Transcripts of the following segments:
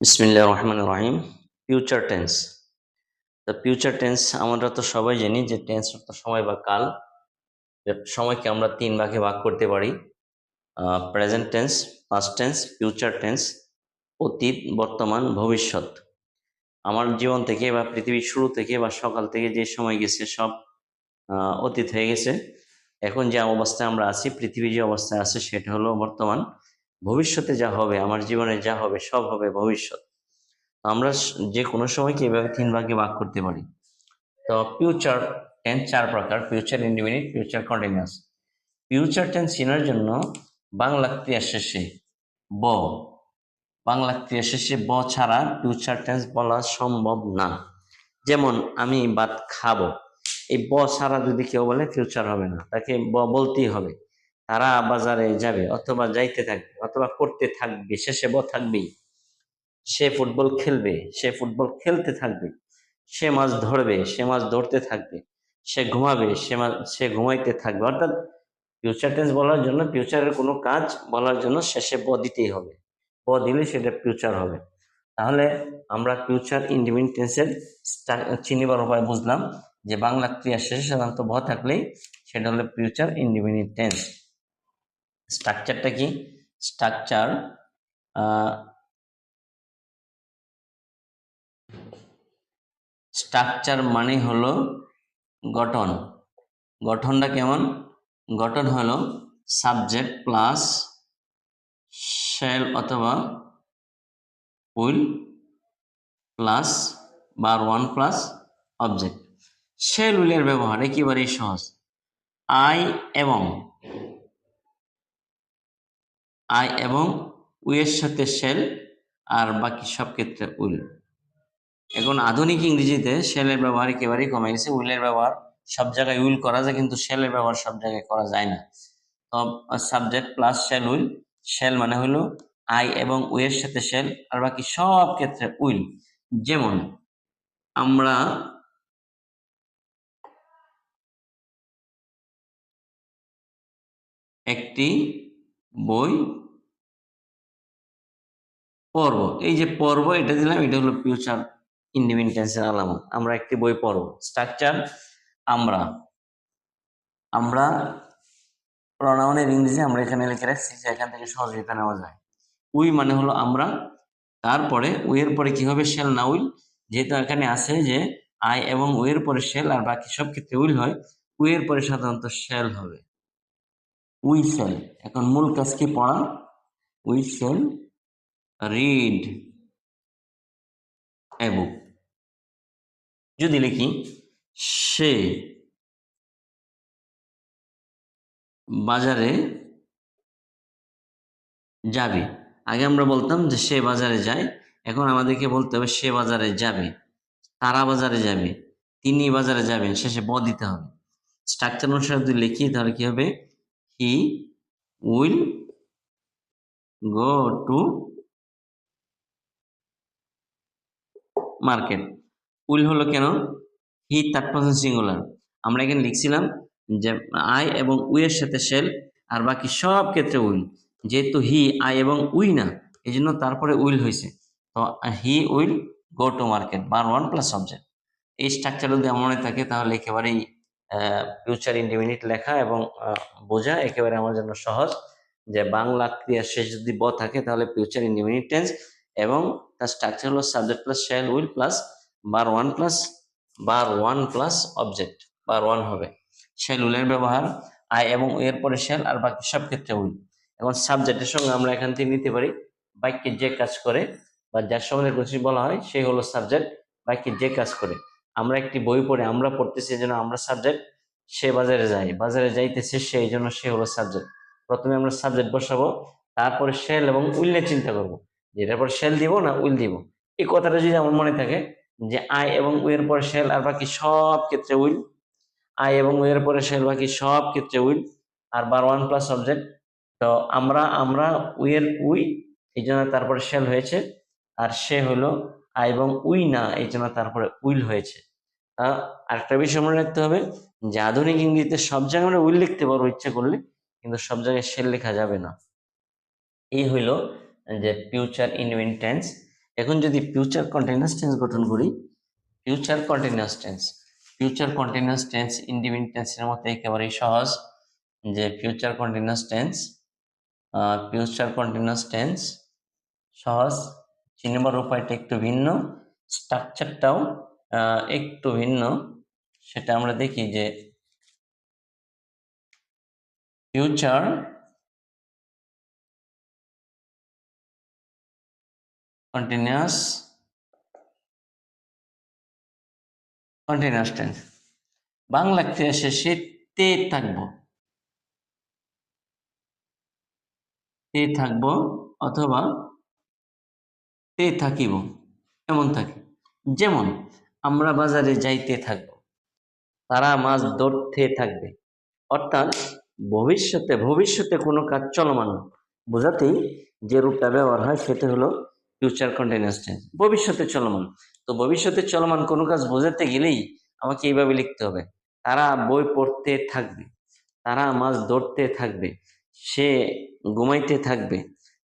বিসমিল্লাহ রহমান রহিম। ফিউচার টেন্স তো ফিউচার টেন্স আমরা তো সবাই জানি যে টেন্স অর্থ সময় বা কাল। সময়কে আমরা তিন ভাগে ভাগ করতে পারি। Present tense past tense future tense অতীত, বর্তমান, ভবিষ্যৎ। আমার জীবন থেকে বা পৃথিবীর শুরু থেকে বা সকাল থেকে যে সময় গেছে সব অতীত হয়ে গেছে। এখন যে অবস্থায় আমরা আছি, পৃথিবী যে অবস্থায় আছে সেটা হলো বর্তমান। ভবিষ্যতে যা হবে, আমার জীবনে যা হবে, সব হবে ভবিষ্যৎ। আমরা যে কোনো সময়কে এভাবে তিন ভাগে ভাগ করতে পারি। তো ফিউচার টেন্স চার প্রকার future indefinite future continuous future tense চেনার জন্য বাংলা ক্রিয়া শেষে ব। বাংলা ক্রিয়া শেষে ব ছাড়া ফিউচার টেন্স বলা সম্ভব না। যেমন, আমি ভাত খাব। এই ব ছাড়া যদি কেউ বলে ফিউচার হবে না, তাকে ব বলতেই হবে। তারা বাজারে যাবে অথবা যাইতে থাকবে অথবা করতে থাকবে, শেষে ব থাকবেই। সে ফুটবল খেলবে, সে ফুটবল খেলতে থাকবে, সে মাছ ধরবে, সে মাছ ধরতে থাকবে, সে ঘুমাবে, সে সে ঘুমাইতে থাকবে। অর্থাৎ ফিউচার টেন্স বলার জন্য ফিউচারের কোনো কাজ বলার জন্য শেষে ব দিতেই হবে। ব দিলে সেটা ফিউচার হবে। তাহলে আমরা ফিউচার ইন্ডিপেন্ডেন্ট টেন্সের চিনিবার উপায় বুঝলাম যে বাংলা ক্রিয়া শেষে সাধারণত ব থাকলেই সেটা হলো ফিউচার ইন্ডিপেন্ডেন্ট টেন্স স্ট্রাকচারটা কি? স্ট্রাকচার স্ট্রাকচার মানে হলো গঠন। গঠনটা কেমন? গঠন হলো সাবজেক্ট প্লাস শেল অথবা উইল প্লাস বার ওয়ান প্লাস অবজেক্ট। শেল উইলের ব্যবহার একেবারেই সহজ। আই এবং আই এবং উইয়ের সাথে শেল আর বাকি সব ক্ষেত্রে উইল এখন আধুনিক ইংরেজিতে শেলের ব্যবহার একেবারেই কমে গেছে। উইলের ব্যবহার সব জায়গায় উইল করা যায়, কিন্তু শেলের ব্যবহার সব জায়গায় করা যায় না। তো subject plus shall will shall মানে হলো আই এবং উইয়ের সাথে শেল আর বাকি সব ক্ষেত্রে উইল যেমন, আমরা একটি বই পর্ব। এই যে পর্ব, এটা দিলাম, এটা হলো ফিউচার ইন্ডিপেন্ডেন্সের আলামত। আমরা একটি বই পড়ব। স্ট্রাকচার আমরা। আমরা প্রনাউনের ইংরেজি আমরা এখানে লিখে রাখছি যে এখান থেকে এটা নেওয়া যায়। উই মানে হলো আমরা। তারপরে উইয়ের পরে কি হবে? শেল না উইল যেহেতু এখানে আছে যে আই এবং উইয়ের পরে শেল আর বাকি সব ক্ষেত্রে উইল হয় উইয়ের পরে সাধারণত শেল হবে। উই এখন মূল কাজ কি পড়া? We read a book. যদি লিখি, সে বাজারে যাবে। আগে আমরা বলতাম যে সে বাজারে যায়। এখন আমাদেরকে বলতে হবে সে বাজারে যাবে। তারা বাজারে যাবে। তিনি বাজারে যাবেন। শেষে ব দিতে হবে। স্ট্রাকচার অনুসারে যদি লিখি, তাহলে কি হবে? He will go to market will হলো কেন? হি থার্ড পার্সন সিঙ্গুলার আমরা এখানে লিখছিলাম যে আই এবং উইয়ের সাথে শেল আর বাকি সব ক্ষেত্রে উইল যেহেতু হি আই এবং উই না এই জন্য তারপরে উইল হয়েছে। তো he will go to market bar one plus subject এই স্ট্রাকচার যদি মনে থাকে, তাহলে একেবারেই ফিউচার ইন্ডিমিনিট লেখা এবং বোঝা একেবারে আমার জন্য সহজ যে বাংলা ক্রিয়া শেষ যদি ব থাকে তাহলে ফিউচার ইন্ডিমিনিট টেন্স এবং তার স্ট্রাকচার হলো subject plus shall will plus বার ওয়ান প্লাস বার ওয়ান প্লাস অবজেক্ট বার ওয়ান হবে। শেল উইলের ব্যবহার আই এবং এর পরে শেল আর বাকি সব ক্ষেত্রে উইল এখন সাবজেক্টের সঙ্গে আমরা এখান থেকে নিতে পারি, বাক্যে যে কাজ করে বা যার সম্বন্ধে বলা হয় সেই হলো সাবজেক্ট বাক্যে যে কাজ করে। আমরা একটি বই পড়ে আমরা পড়তেছি এই জন্য আমরা সাবজেক্ট সে বাজারে যায়, বাজারে যাইতেছে সে এই জন্য সে হলো সাবজেক্ট প্রথমে আমরা সাবজেক্ট বসাবো, তারপরে শেল এবং উইলের চিন্তা করব। যে পর শেল দিব না উইল দিব? এই কথাটা যদি আমার মনে থাকে যে আই এবং উইয়ের পরে শেল আর বাকি সব ক্ষেত্রে উইল আই এবং উইয়ের পরে শেল বাকি সব ক্ষেত্রে উইল, আর বার ওয়ান প্লাস সাবজেক্ট তো আমরা আমরা উইয়ের উই, এই জন্য তারপরে শেল হয়েছে, আর সে হলো আই এবং উই না, এই জন্য তারপরে উইল হয়েছে। আরেকটা বিষয় মনে রাখতে হবে যে আধুনিক ইংরেজিতে সব জায়গায় আমরা উইল লিখতে পারব ইচ্ছে করলে, কিন্তু সব জায়গায় শেল লেখা যাবে না। এই হইল যে ফিউচার ইনভেন্ট টেন্স এখন যদি ফিউচার কন্টিনিউয়াস টেন্স গঠন করি future continuous tense future continuous tense independent টেন্সের মতো একেবারেই সহজ। যে future continuous tense future continuous tense সহজ। চিনবার উপায়টা একটু ভিন্ন। স্ট্রাকচারটাও একটু ভিন্ন। সেটা আমরা দেখি যে future continuous continuous tense Bangla ক্রিয়া শেষে তে থাকব। তে থাকব অথবা তে থাকিব। এমন থাকে। যেমন আমরা বাজারে যাইতে থাকব। তারা মাছ ধরতে থাকবে। অর্থাৎ ভবিষ্যতে ভবিষ্যতে কোনো কাজ চলমান বোঝাতেই যে রূপটা ব্যবহার হয় সেটা হলো ফিউচার কন্টিনিউয়াস টেন্স ভবিষ্যতে চলমান। তো ভবিষ্যতে চলমান কোনো কাজ বোঝাতে গেলেই আমাকে এইভাবে লিখতে হবে। তারা বই পড়তে থাকবে। তারা মাছ ধরতে থাকবে। সে ঘুমাইতে থাকবে।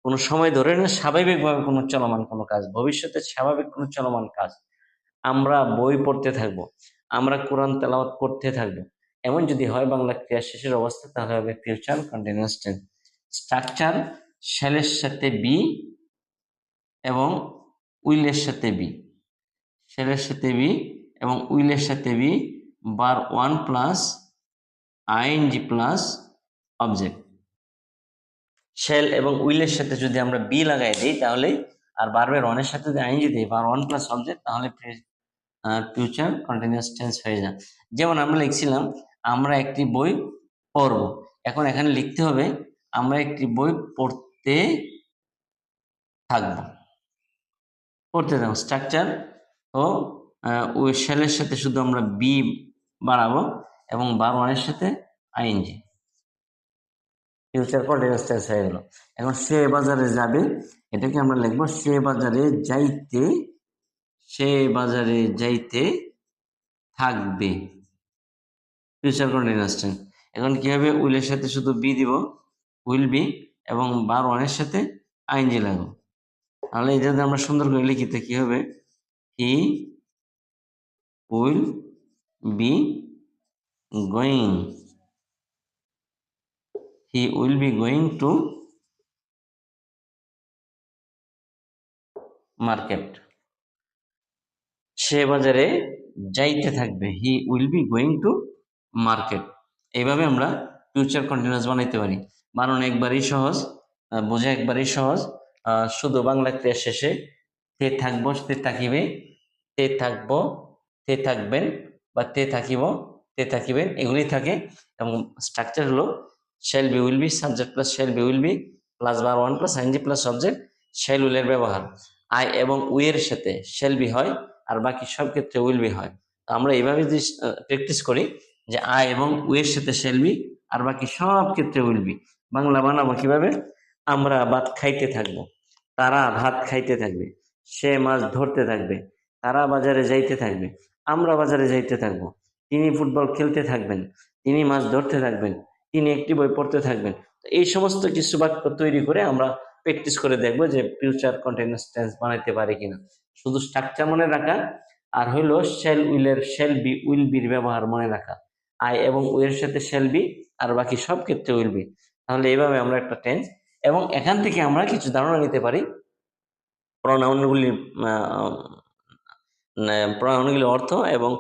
কোনো সময় ধরে না স্বাভাবিকভাবে কোনো চলমান কোনো কাজ, ভবিষ্যতে স্বাভাবিক কোনো চলমান কাজ। আমরা বই পড়তে থাকব, আমরা কোরআন তেলাওয়াত করতে থাকব। এমন যদি হয় বাংলা ক্রিয়া শেষের অবস্থা, তাহলে হবে ফিউচার কন্টিনিউয়াস টেন্স স্ট্রাকচার শ্যালের সাথে বি এবং উইলের সাথে বি শ্যালের সাথে বি এবং উইলের সাথে be bar one plus ING plus object shall এবং উইলের সাথে যদি আমরা বি লাগাই দিই, তাহলে আর বারবার ওয়ানের সাথে যদি আইনজি দিই বার ওয়ান প্লাস অবজেক্ট তাহলে ফিউচার কন্টিনিউয়াস টেন্স হয়ে যায়। যেমন আমরা লিখছিলাম, আমরা একটি বই পড়ব। এখন এখানে লিখতে হবে, আমরা একটি বই পড়তে থাকব। পড়তে থাকব। স্ট্রাকচার ও ওই শেলের সাথে শুধু আমরা বি বাড়াবো এবং বার ওয়ানের সাথে আইনজি ফিউচার কন্টিনিউয়াস টেন্স হয়ে গেল। এখন সে বাজারে যাবে, এটাকে আমরা লিখব সে বাজারে যাইতে সে বাজারে যাইতে থাকবে। ফিউচার কন্টিনিউয়াস টেন্স এখন কি হবে উইলের সাথে শুধু বি দিব? উইল বি এবং বার ওয়ানের সাথে আইনজি লাগবো। তাহলে এটা আমরা সুন্দর করে লিখিতে কি হবে? He will be going he will be going to market সে বাজারে যাইতে থাকবে। He will be going to market এইভাবে আমরা ফিউচার কন্টিনিউয়াস বানাইতে পারি। বানানো একবারই সহজ বোঝা একবারই সহজ। শুধু বাংলা ক্রিয়া শেষে তে থাকব, তে থাকিবে, তে থাকব, তে থাকবেন বা তে থাকিব, তে থাকিবেন এগুলি থাকে। এবং স্ট্রাকচার হলো shall be will be subject plus shall be will be plus bar one plus ING plus subject shall উইলের ব্যবহার। আই এবং উইয়ের সাথে শেল বি হয়। আর বাকি সব ক্ষেত্রে উইল বি হয়। তো আমরা এইভাবে যদি প্র্যাকটিস করি যে আই এবং উয়ের সাথে শেল বি আর বাকি সব ক্ষেত্রে উইল বি বাংলা বানাবো কীভাবে? আমরা ভাত খাইতে থাকব। তারা ভাত খাইতে থাকবে। সে মাছ ধরতে থাকবে। তারা বাজারে যাইতে থাকবে। আমরা বাজারে যাইতে থাকব। তিনি ফুটবল খেলতে থাকবেন। তিনি মাছ ধরতে থাকবেন। তিনি একটি বই পড়তে থাকবেন। এই সমস্ত কিছু বাক্য তৈরি করে আমরা প্র্যাকটিস করে দেখব যে ফিউচার কন্টিনিউয়াস টেন্স বানাইতে পারি কিনা। শুধু স্ট্রাকচার মনে রাখা, আর হইল শেল উইলের শেল বি উইল বির ব্যবহার মনে রাখা। আই এবং উইয়ের সাথে শেল বি আর বাকি সব ক্ষেত্রে উইল বি তাহলে এইভাবে আমরা একটা টেন্স এবং এখান থেকে আমরা কিছু ধারণা নিতে পারি। প্রনাউনগুলি প্রনাউনগুলির অর্থ এবং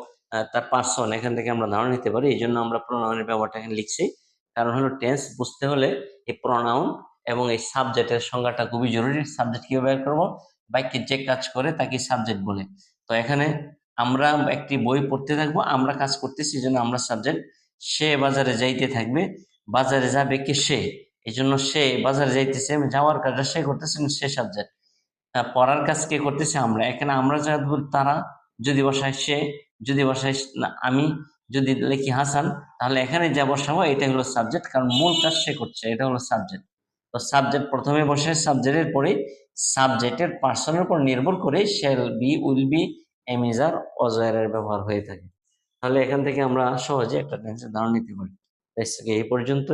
তার পার্সন এখান থেকে আমরা ধারণা নিতে পারি। এই জন্য আমরা প্রনাউনের ব্যবহারটা এখানে লিখছি। কারণ হলো টেন্স বুঝতে হলে এই প্রনাউন এবং এই সাবজেক্টের সংজ্ঞাটা খুবই জরুরি। সাবজেক্ট কীভাবে ব্যবহার করব? বাক্যে যে কাজ করে তাকে সাবজেক্ট বলে। তো এখানে আমরা একটি বই পড়তে থাকব, আমরা কাজ করতেছি এই জন্য আমরা সাবজেক্ট সে বাজারে যাইতে থাকবে, বাজারে যাবে কি সে? এই জন্য সে বাজারে যাইতেছে যাওয়ার কাজটা সে করতেছে সে সাবজেক্ট পড়ার কাজ কে করতেছে আমরা? এখানে আমরা যা তারা যদি বসায় সে, যদি বসায় আমি যদি লেখি হাসান, তাহলে এখানে যা বসাবো, এটা হলো সাবজেক্ট কারণ মূল কাজ সে করছে, এটা হলো সাবজেক্ট তো সাবজেক্ট প্রথমে বসে সাবজেক্টের পরে সাবজেক্টের পার্সনের উপর নির্ভর করে shall be will be am is are অজয়ের ব্যবহার হয়ে থাকে। তাহলে এখান থেকে আমরা সহজে একটা টেন্সের ধারণা নিতে পারি। এই পর্যন্ত